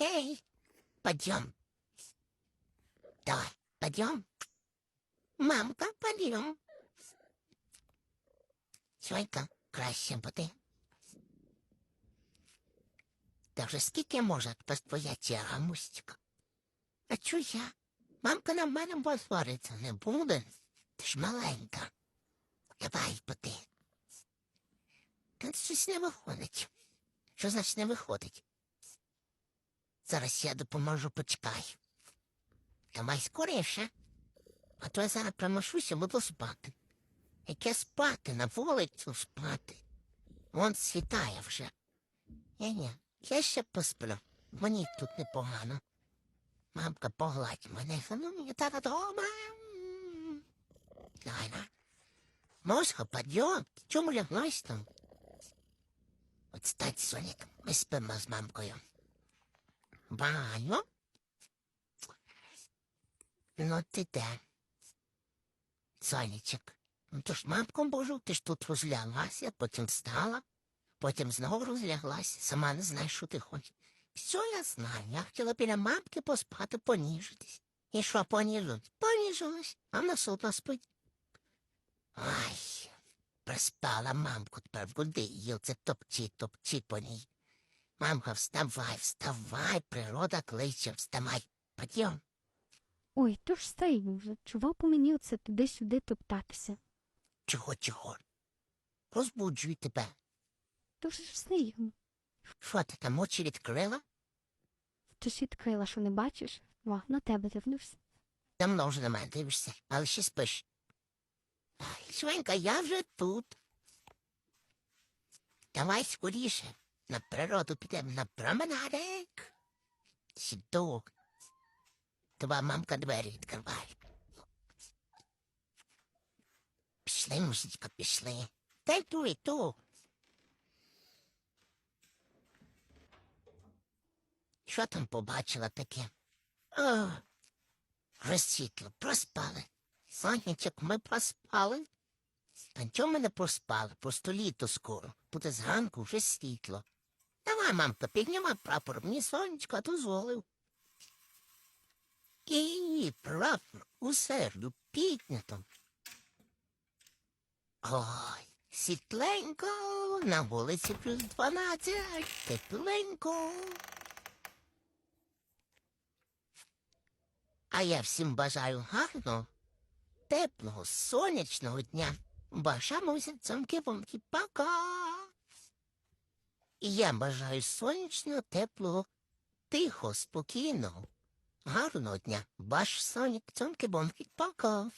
Эй, пойдем. Давай, пойдем. Мамка, пойдем. Сонька, краще буде. Та вже скільки може хтось твоя черга, мустика? А чу я? Мамка на мене позориться не буде. Ти ж маленька. Давай поти. Та щось не виходить. Що значить не виходить? Зараз я допоможу, почекай. Давай скоріше. А то я зараз примушуся, буду спати. Яке спати, на вулицю спати. Вон світає вже. Ні-ні, я ще посплю. Мені тут непогано. Мамка, погладь мене, ну мені тата дома. Давай, на. Мошка, підйом, чому ляглась там? От стать, Сонік, ми спимо з мамкою. Баню? Ну ти де? Сонечек, ну то ж мамку божу, ти ж тут розляглася, потім встала, потім знову розляглася, сама не знаєш, що ти хочеш. Все я знаю, я хотіла біля мамки поспати, поніжитись. І що поніжилась? Поніжилась, а вона судно спить. Ай, приспала мамку, тепер води її, оце топчі, топчі по ній. Мамка, вставай, вставай, природа кличе, вставай. Підйом. Ой, то ж стаю вже. Чого по мені оце туди-сюди топтатися? Чого, чого? Розбуджуй тебе. То ж встаю. Що ти там очі відкрила? Ти ж відкрила, що не бачиш? О, на тебе дивлюсь. Давно вже на мене дивишся, але ще спиш. Ай, Швенька, я вже тут. Давай скоріше. На природу підемо на променадик. Сіду. Твоя мамка двері відкриває. Пішли, мусічка, пішли. Та й ту, і ту. Що там побачила таке? О, розсвітло, проспали. Сонячок, ми проспали. Та чому ми не проспали? Просто літо скоро. Буде зранку вже світло. Мамка, піднімай прапор, мені сонечко дозволив. І прапор у серду піднято. Ой, світленько, на вулиці плюс дванадцять, тепленько. А я всім бажаю гарного, теплого, сонячного дня. Бажамося цьомки помки пока. І я бажаю сонячного, теплого, тихо, спокійного, гарного дня. Ваш сонік цьомки бомки пока.